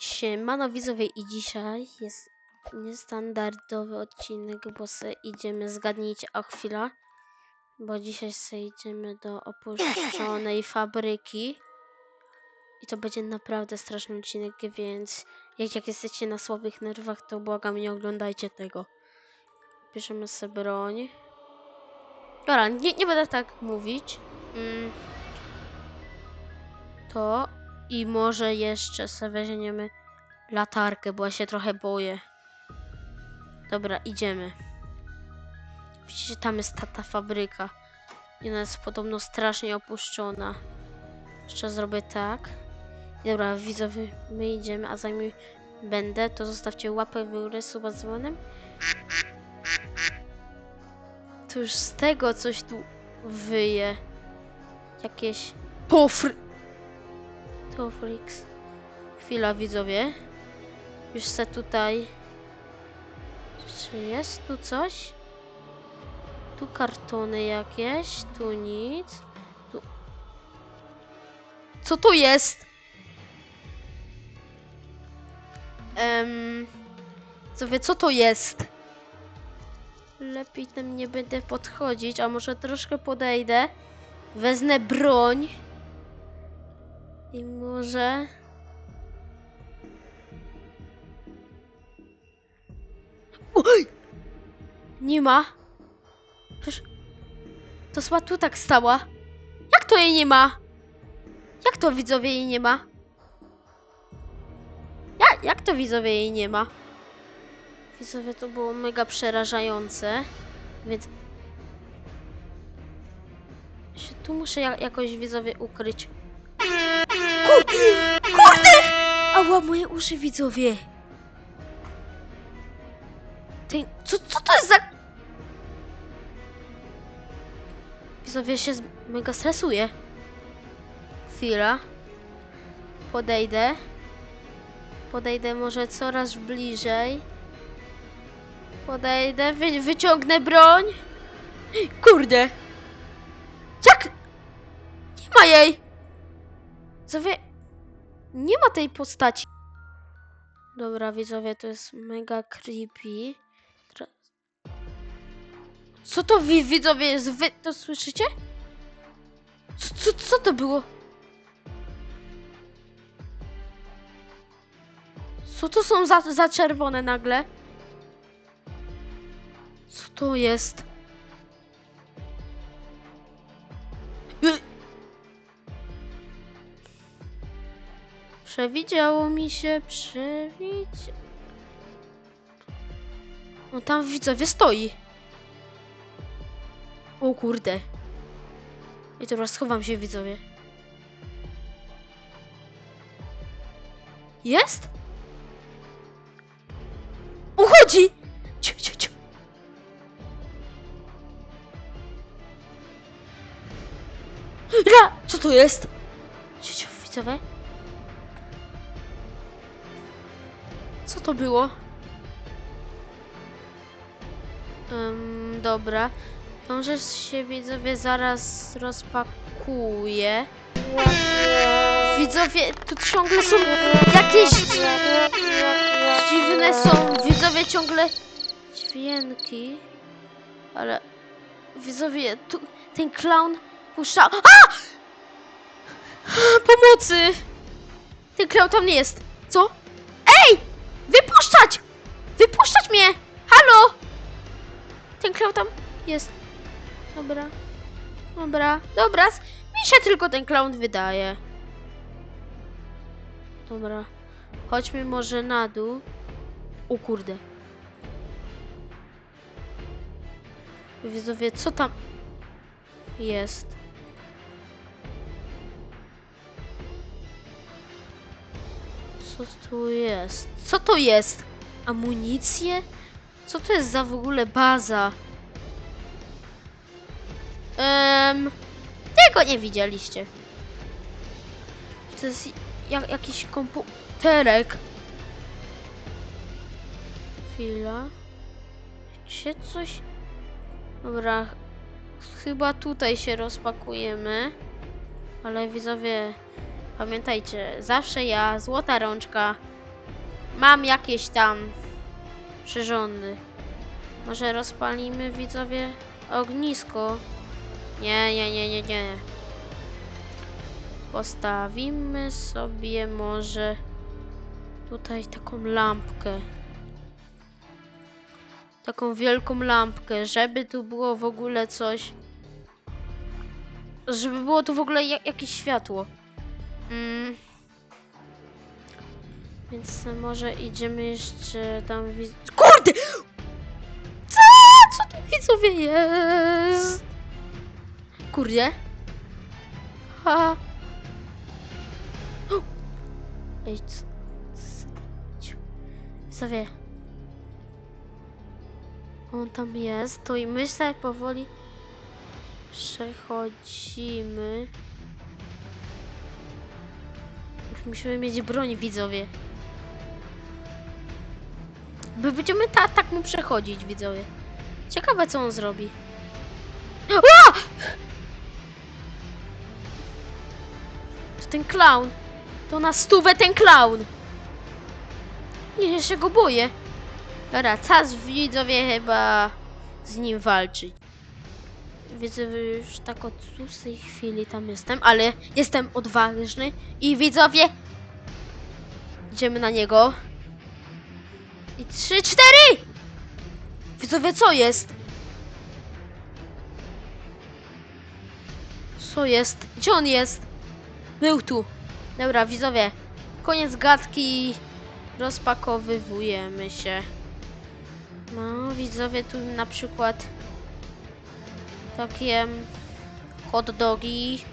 Siemano widzowie i dzisiaj jest niestandardowy odcinek, bo se idziemy, zgadnijcie, a chwila, bo dzisiaj se idziemy do opuszczonej fabryki i to będzie naprawdę straszny odcinek, więc jak, jak jesteście na słabych nerwach, to błagam, nie oglądajcie tego. Bierzemy sobie broń. Dobra, nie, nie będę tak mówić. Mm. To i może jeszcze sobie weźmiemy latarkę, bo ja się trochę boję. Dobra, idziemy. Widzicie, tam jest ta, ta fabryka. I ona jest podobno strasznie opuszczona. Jeszcze zrobię tak. Dobra, widzowie, my idziemy, a zanim będę, to zostawcie łapę w górę, suba dzwonem. To już z tego coś tu wyje. Jakieś pofry... Tofrix. Chwila, widzowie. Już se tutaj... Czy jest tu coś? Tu kartony jakieś, tu nic. Tu... Co to jest? Em... Widzowie, co to jest? Lepiej tam nie będę podchodzić, a może troszkę podejdę. Wezmę broń. I może... Oj! Nie ma. To chyba tu tak stała. Jak to jej nie ma? Jak to widzowie jej nie ma? Ja, jak to widzowie jej nie ma? Widzowie to było mega przerażające. Więc... Się tu muszę ja, jakoś widzowie ukryć. Kurde! Ała, moje uszy widzowie! Ty, co, co to jest za... Widzowie się mega stresuje. Chwila. Podejdę. Podejdę może coraz bliżej. Podejdę, wy, wyciągnę broń. Kurde! Jak? Nie ma jej! Widzowie, nie ma tej postaci. Dobra, widzowie, to jest mega creepy. Co to wi widzowie jest? Wy to słyszycie? Co, co, co to było? Co to są za, za czerwone nagle? Co to jest? Przewidziało mi się, przewidzia... No tam widzowie stoi. O kurde. I teraz schowam się widzowie. Jest? Uchodzi! Ciu, ciu, ciu. Ra! Co to jest? Ciu, ciu, widzowie. To było? Ym, dobra. Może się widzowie zaraz rozpakuje. Widzowie, tu ciągle są jakieś dziwne są. Widzowie ciągle dźwięki. Ale widzowie, tu ten clown puszcza. A! Pomocy! Ten clown tam nie jest. Co? Jest. Dobra. Dobra. Dobra. Mi się tylko ten clown wydaje. Dobra. Chodźmy może na dół. O kurde. Widzowie, co tam jest? Co tu jest? Co to jest? Amunicje? Co to jest za w ogóle baza? Um, tego nie widzieliście. To jest jak, jakiś komputerek. Chwila. Się coś... Dobra. Chyba tutaj się rozpakujemy. Ale widzowie, pamiętajcie, zawsze ja, złota rączka, Mam jakieś tam przyrządy. Może rozpalimy widzowie ognisko? Nie, nie, nie, nie, nie. Postawimy sobie może tutaj taką lampkę. Taką wielką lampkę, żeby tu było w ogóle coś. Żeby było tu w ogóle jak, jakieś światło. Mm. Więc może idziemy jeszcze tam. Kurde! Co? Co tu widzowie jest? Kurde. Ha. Ej, co? Widzowie. On tam jest, to i my sobie powoli przechodzimy. Już musimy mieć broń, widzowie. My będziemy ta, tak mu przechodzić, widzowie. Ciekawe, co on zrobi. ten clown. To na stówę ten clown. Nie, ja się go boję. Dobra, czas widzowie chyba z nim walczyć. Widzowie już tak od szóstej chwili tam jestem, ale jestem odważny i widzowie idziemy na niego. I trzy, cztery! Widzowie, co jest? Co jest? Gdzie on jest? Był tu. Dobra, widzowie. Koniec gadki. Rozpakowywujemy się. No, widzowie, tu na przykład takie hot dogi,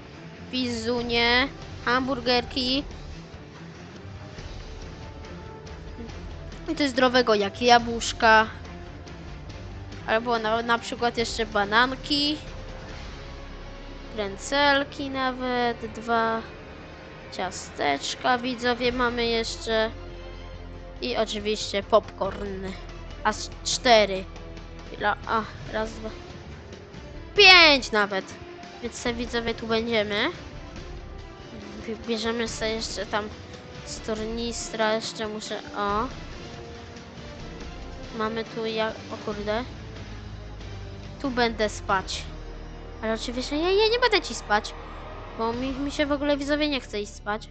pizunie, hamburgerki. I coś zdrowego jak jabłuszka. Albo na, na przykład jeszcze bananki. Kręcelki nawet, dwa ciasteczka widzowie mamy jeszcze. I oczywiście popcorn. Aż cztery. Chwila, a, raz, dwa. Pięć nawet. Więc sobie widzowie tu będziemy. Bie- Bierzemy sobie jeszcze tam z tornistra, jeszcze muszę, o. Mamy tu jak, o kurde. Tu będę spać. Ale oczywiście ja, ja nie będę ci spać. Bo mi, mi się w ogóle widzowie nie chce iść spać.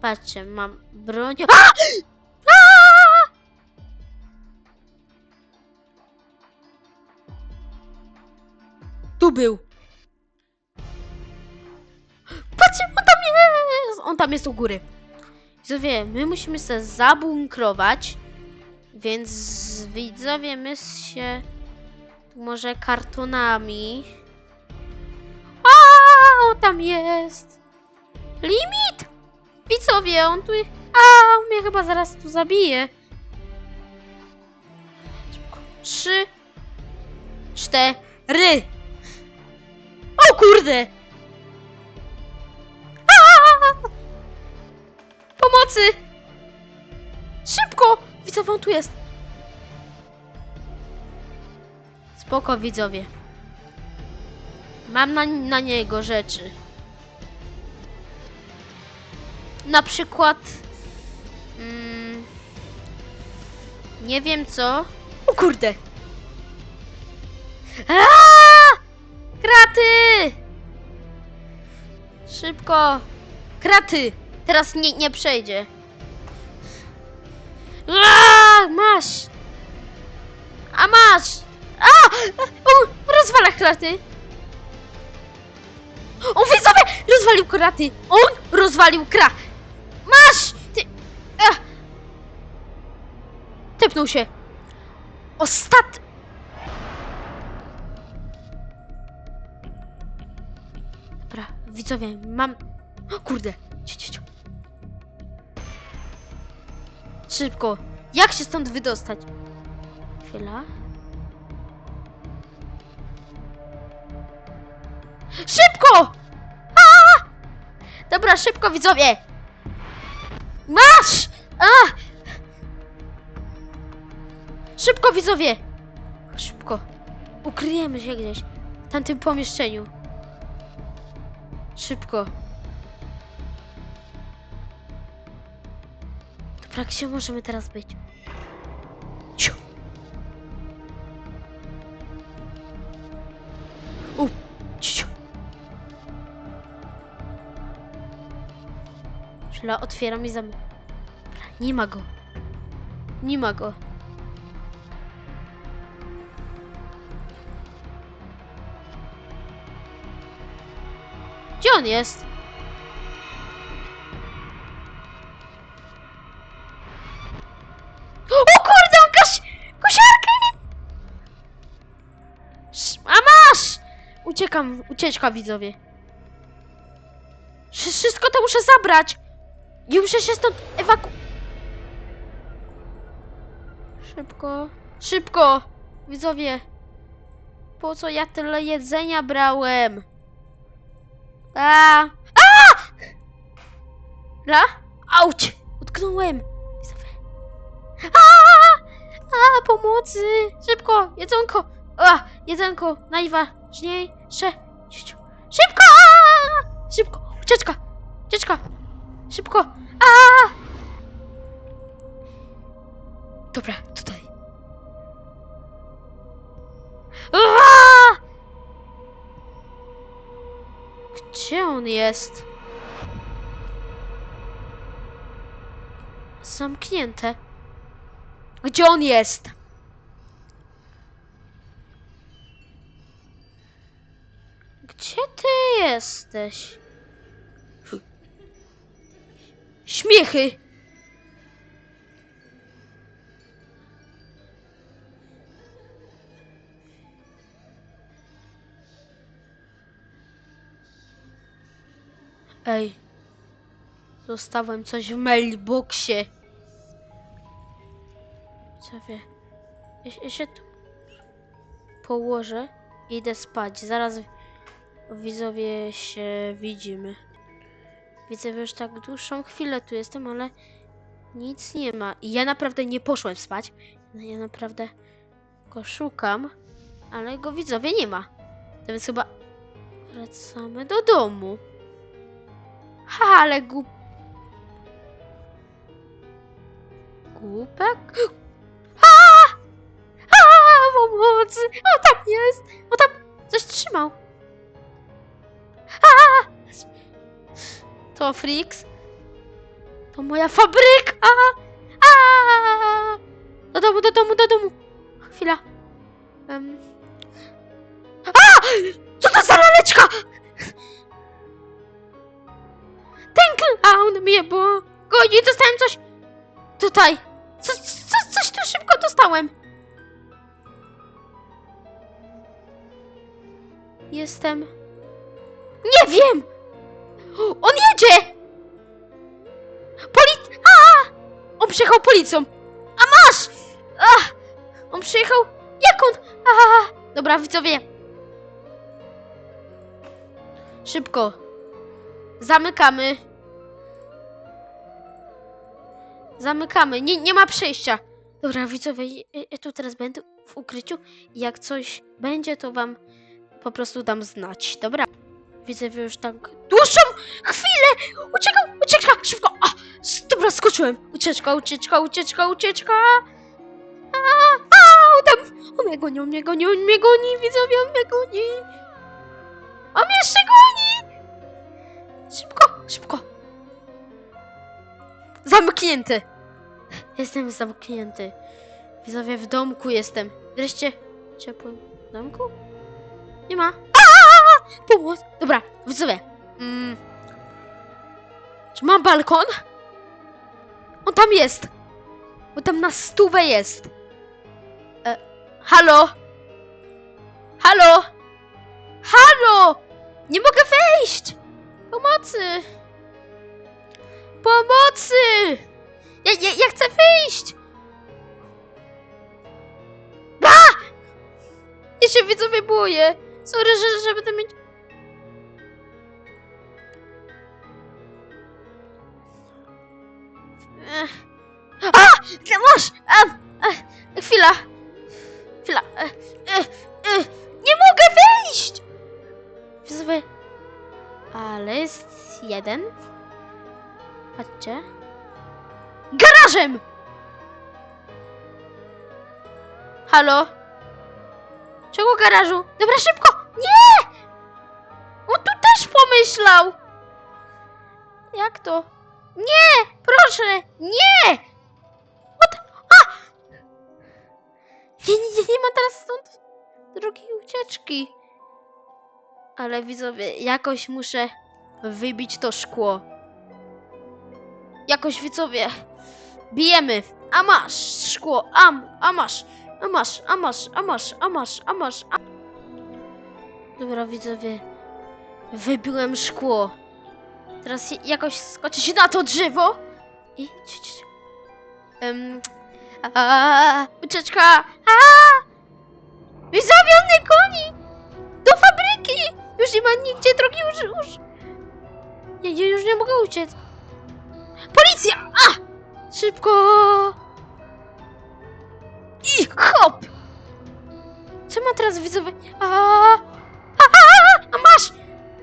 Patrzcie, mam broń. A! A! Tu był. Patrzcie, on tam jest! On tam jest u góry. Widzowie, my musimy się zabunkrować. Więc widzowie, my się może kartonami. Tam jest. Limit! Widzowie, on tu. A, on mnie chyba zaraz tu zabije. Trzy, cztery. O kurde! A! Pomocy! Szybko! Widzowie, on tu jest. Spoko, widzowie. Mam na, na niego rzeczy. Na przykład. Mm, nie wiem co. O kurde! Aaaa! Kraty! Szybko! Kraty! Teraz nie, nie przejdzie. Aaaa! Masz! A masz! A! On rozwala kraty! On widzowie! Rozwalił kraty! On rozwalił kra! Masz! Ty... Ach. Tepnął się. Ostat... Dobra, widzowie, mam... O kurde! Cio, cio, cio. Szybko! Jak się stąd wydostać? Chwila. Szybko! A! Dobra, szybko widzowie! Masz! A! Szybko widzowie! Szybko. Ukryjemy się gdzieś. W tamtym pomieszczeniu. Szybko. Dobra, gdzie możemy teraz być? Chwila, otwieram i. Dobra, Nie ma go. Nie ma go. Gdzie on jest? O kurde, on kaś... kosiarkę nie... A masz! Uciekam, ucieczka widzowie. Wszy- Wszystko to muszę zabrać. I muszę się stąd ewaku... Szybko, szybko! Widzowie. Po co ja tyle jedzenia brałem? A! A! La? Auć! Utknąłem! Widzowie. A! A! Pomocy! Szybko! Jedzonko! A! Jedzonko! Najważniejsze! Szybko! Szybko! Ucieczka! Ucieczka! Szybko! A! Dobra, tutaj. A! Gdzie on jest? Zamknięte. Gdzie on jest? Gdzie ty jesteś? Śmiechy! Ej. Zostałem coś w mailboxie. Co wie? Ja, ja się tu położę i idę spać. Zaraz widzowie się widzimy. Widzę, że już tak dłuższą chwilę tu jestem, ale nic nie ma. I ja naprawdę nie poszłem spać. Ja naprawdę go szukam, ale go widzowie nie ma. To więc chyba wracamy do domu. Ha, ale głup... Głupek? A! A! Pomocy! O, tam jest! O, tam coś trzymał. To Frix? To moja fabryka! A! Do domu, do domu, do domu! Chwila. Em. A! Co to za laleczka? Ten clown mnie bo goni. Dostałem coś tutaj. Co, co, coś tu szybko dostałem. Jestem. Nie wiem! On jedzie! Polic... A! On przyjechał policją. A masz! A! On przyjechał... Jak on? A! Dobra, widzowie. Szybko. Zamykamy. Zamykamy. Nie, nie ma przejścia. Dobra, widzowie, ja, tu teraz będę w ukryciu. Jak coś będzie, to wam po prostu dam znać. Dobra. Widzę już tak dłuższą chwilę! Uciekał! Ucieczka! Szybko! A, dobra, skoczyłem! Ucieczka, ucieczka, ucieczka, ucieczka! A, a, tam! On mnie goni, on mnie goni, on mnie goni! Widzowie, on mnie goni! On mnie jeszcze goni! Szybko, szybko! Zamknięty! Jestem zamknięty. Widzowie, w domku jestem. Wreszcie ciepłym domku? Nie ma. Pomoc! Dobra, widzowie. Mm. Czy mam balkon? On tam jest! Bo tam na stówę jest. E, halo? Halo? Halo! Nie mogę wejść! Pomocy! Pomocy! Ja, ja, ja chcę wyjść! A! Ja się widzowie boję. Sorry, że, że będę mieć... garażu? Dobra, szybko! Nie! On tu też pomyślał! Jak to? Nie! Proszę! Nie! What? A! Nie, nie, nie, ma teraz stąd drogi ucieczki. Ale widzowie, jakoś muszę wybić to szkło. Jakoś widzowie. Bijemy. A masz szkło. Am, a masz. A masz, a masz, a masz, a masz, a masz. A... Dobra widzowie. Wybiłem szkło. Teraz jakoś skoczyć na to drzewo. I... Em, a, ucieczka! A! Widzowie, on mnie goni! Do fabryki! Już nie ma nigdzie drogi już... już. Nie, już nie mogę uciec. Policja! A! Szybko! I hop! Co ma teraz widzowie? A, a, a, a masz!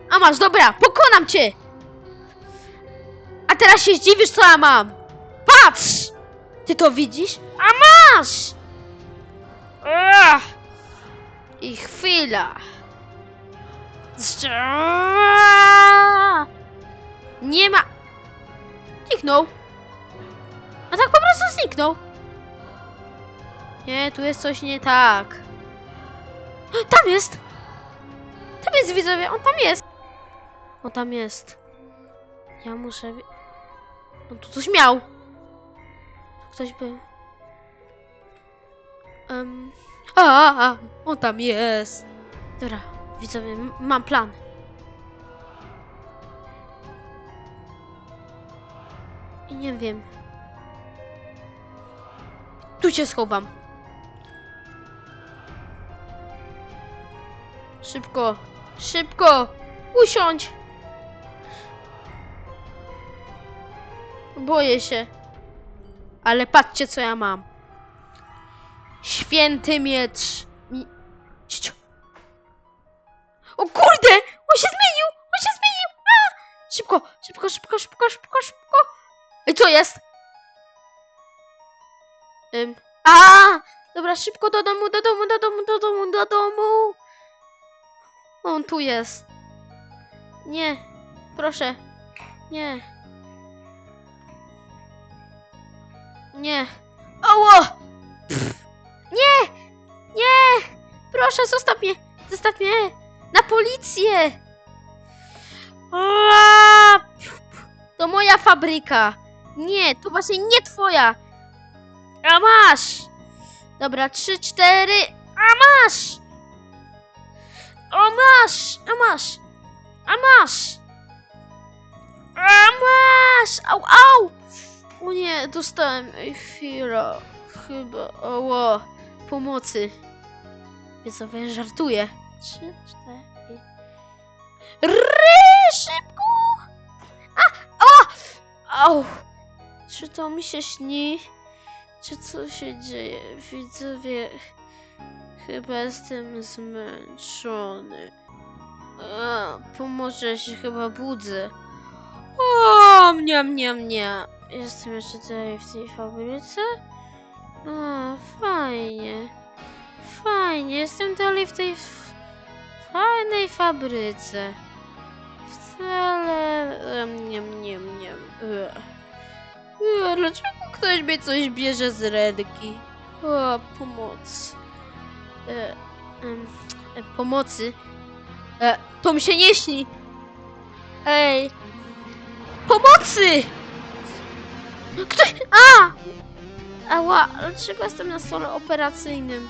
A masz, dobra, pokonam cię! A teraz się zdziwisz, co ja mam! Patrz! Ty to widzisz? A masz! Ach! I chwila. Nie ma. Zniknął. A tak po prostu zniknął. Nie, tu jest coś nie tak. Tam jest! Tam jest widzowie, on tam jest! On tam jest. Ja muszę. On tu coś miał. Ktoś był. Um. A, a, on tam jest. Dobra, widzowie, mam plan. I nie wiem. Tu się schowam. Szybko, szybko, usiądź. Boję się. Ale patrzcie, co ja mam. Święty miecz. O kurde! On się zmienił! On się zmienił! A! Szybko, szybko, szybko, szybko, szybko, szybko! I co jest? Ym. A! Dobra, szybko do domu, do domu, do domu, do domu, do domu! On tu jest. Nie, proszę. Nie. Nie. Oło! Nie! Nie! Proszę, zostaw mnie! Zostaw mnie! Na policję! To moja fabryka! Nie, to właśnie nie twoja! A masz! Dobra, trzy, cztery, a masz! A masz! A masz! A masz! A masz! Au, au! O nie, dostałem chwila. Chyba, oło, pomocy. Widzowie, żartuję. Trzy, cztery. Ry, szybko! A, o! Au! Czy to mi się śni? Czy co się dzieje? Widzowie, chyba jestem zmęczony. A, pomoże się chyba budzę. O, mniam, mniam, mniam. Jestem jeszcze tutaj w tej fabryce? A, fajnie. Fajnie, jestem dalej w tej fajnej fabryce. Wcale... Nie, nie, nie. Dlaczego ktoś mnie coś bierze z ręki? O, pomoc. E, e, pomocy. E, to mi się nie śni. Ej. Pomocy! Ktoś... A! Ała, dlaczego jestem na stole operacyjnym?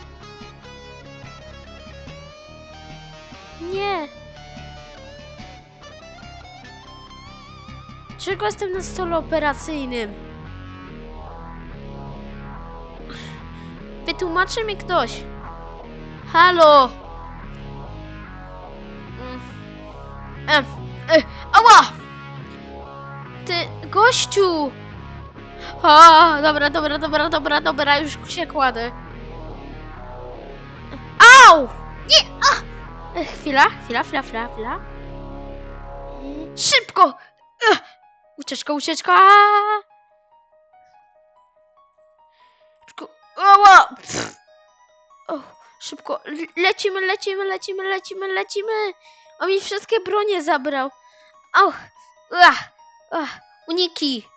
Nie. Dlaczego jestem na stole operacyjnym? Wytłumaczy mi ktoś. Halo! E, e, ała! Ty, gościu! O, dobra, dobra, dobra, dobra, dobra, już się kładę. Au! Nie! A! E, Chwila, chwila, chwila, chwila, chwila. Szybko! Ucieczka, ucieczka! Ała! Pff. O, szybko. Le- Lecimy, lecimy, lecimy, lecimy, lecimy. On mi wszystkie bronie zabrał. Au! Ach, ach, uniki.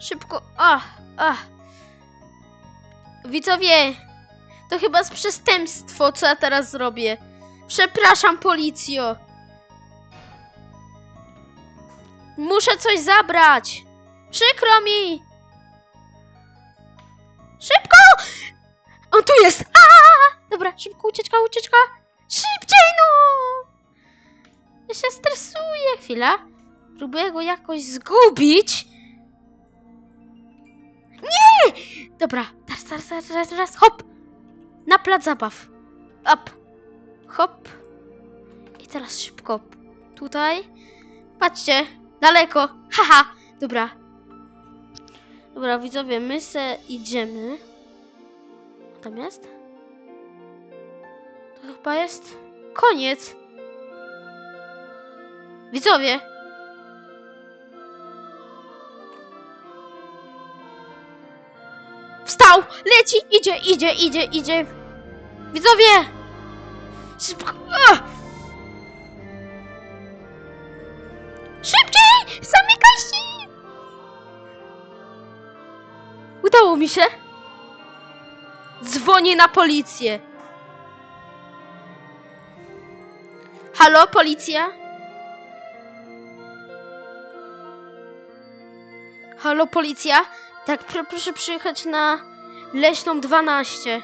Szybko. Ach, ach. Widzowie, to chyba z przestępstwo, co ja teraz zrobię. Przepraszam, policjo. Muszę coś zabrać. Przykro mi. On tu jest! A! Dobra, szybko, ucieczka, ucieczka! Szybciej, no! Ja się stresuję. Chwila. Próbuję go jakoś zgubić. Nie! Dobra, teraz, teraz, teraz, teraz, hop! Na plac zabaw. Up. Hop. I teraz szybko. Tutaj. Patrzcie, daleko. Haha. Dobra. Dobra, widzowie, my se idziemy. Tam jest? To chyba jest koniec. Widzowie. Wstał! Leci! Idzie, idzie, idzie, idzie! Widzowie! Szybko! Szybciej! Zamykaj się! Udało mi się! Dzwonię na policję! Halo, policja? Halo, policja? Tak, pr- proszę przyjechać na Leśną 12.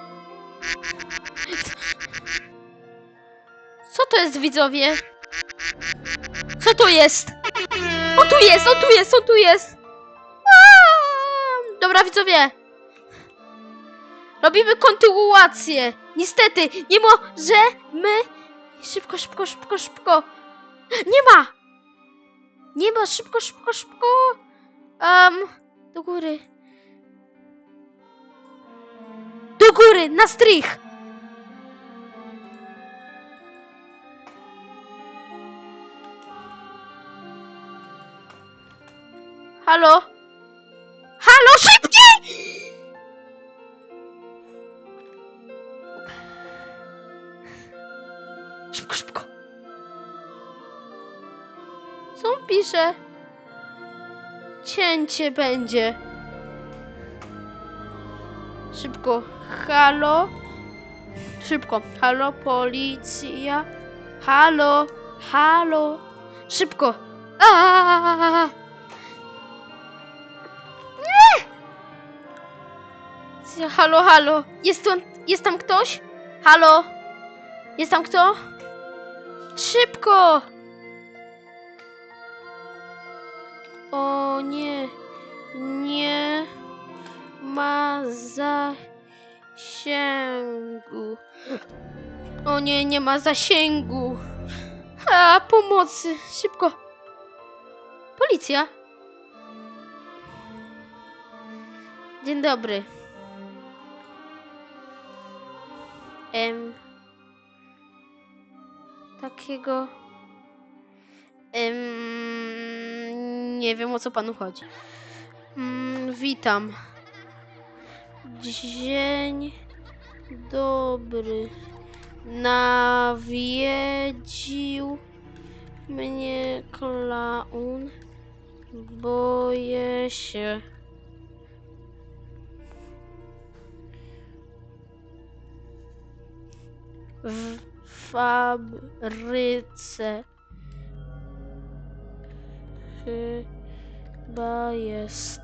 Co to jest, widzowie? Co to jest? On tu jest, on tu jest, on tu jest! Aaa! Dobra, widzowie. Robimy kontynuację. Niestety, nie możemy... Szybko, szybko, szybko, szybko. Nie ma! Nie ma, szybko, szybko, szybko. Um, do góry. Do góry, na strych! Halo? Halo, szybciej! On pisze? Cięcie będzie. Szybko. Halo? Szybko. Halo, policja? Halo? Halo? Szybko. Nie! Halo, halo. Jest, tu, jest tam ktoś? Halo? Jest tam kto? Szybko! Nie ma zasięgu. O nie, nie ma zasięgu. A, pomocy. Szybko. Policja. Dzień dobry. Em, takiego. Em, nie wiem o co panu chodzi. Mm, witam. Dzień dobry. Nawiedził mnie klaun. Boję się. W fabryce chyba jest.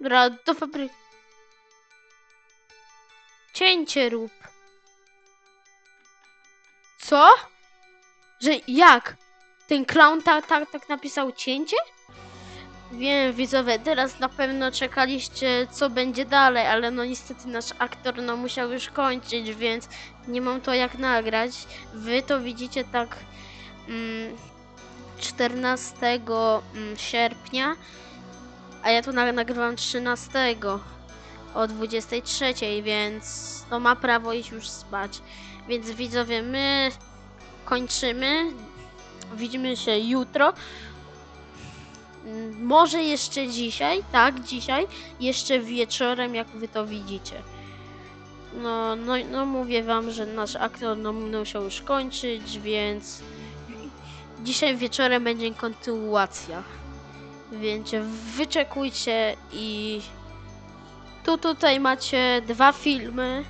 Dobra, do fabryki. Cięcie rób. Co? Że jak? Ten clown tak, tak, tak napisał cięcie? Wiem, widzowie, teraz na pewno czekaliście, co będzie dalej, ale no niestety nasz aktor no musiał już kończyć, więc nie mam to jak nagrać. Wy to widzicie tak 14 mm, sierpnia, a ja to na- nagrywam 13 o 23, więc to ma prawo iść już spać. Więc widzowie, my kończymy. widzimy się jutro. Mm, Może jeszcze dzisiaj, tak, dzisiaj, jeszcze wieczorem, jak wy to widzicie. No, no, no mówię wam, że nasz aktor no, musiał już kończyć, więc dzisiaj wieczorem będzie kontynuacja. Więc wyczekujcie i tu tutaj macie dwa filmy.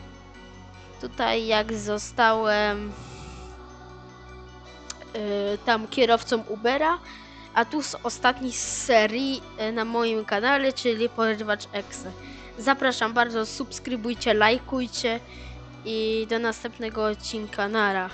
Tutaj jak zostałem y, tam kierowcą Ubera, a tu z ostatniej serii y, na moim kanale, czyli Porywacz Exe. Zapraszam bardzo, subskrybujcie, lajkujcie i do następnego odcinka. Nara.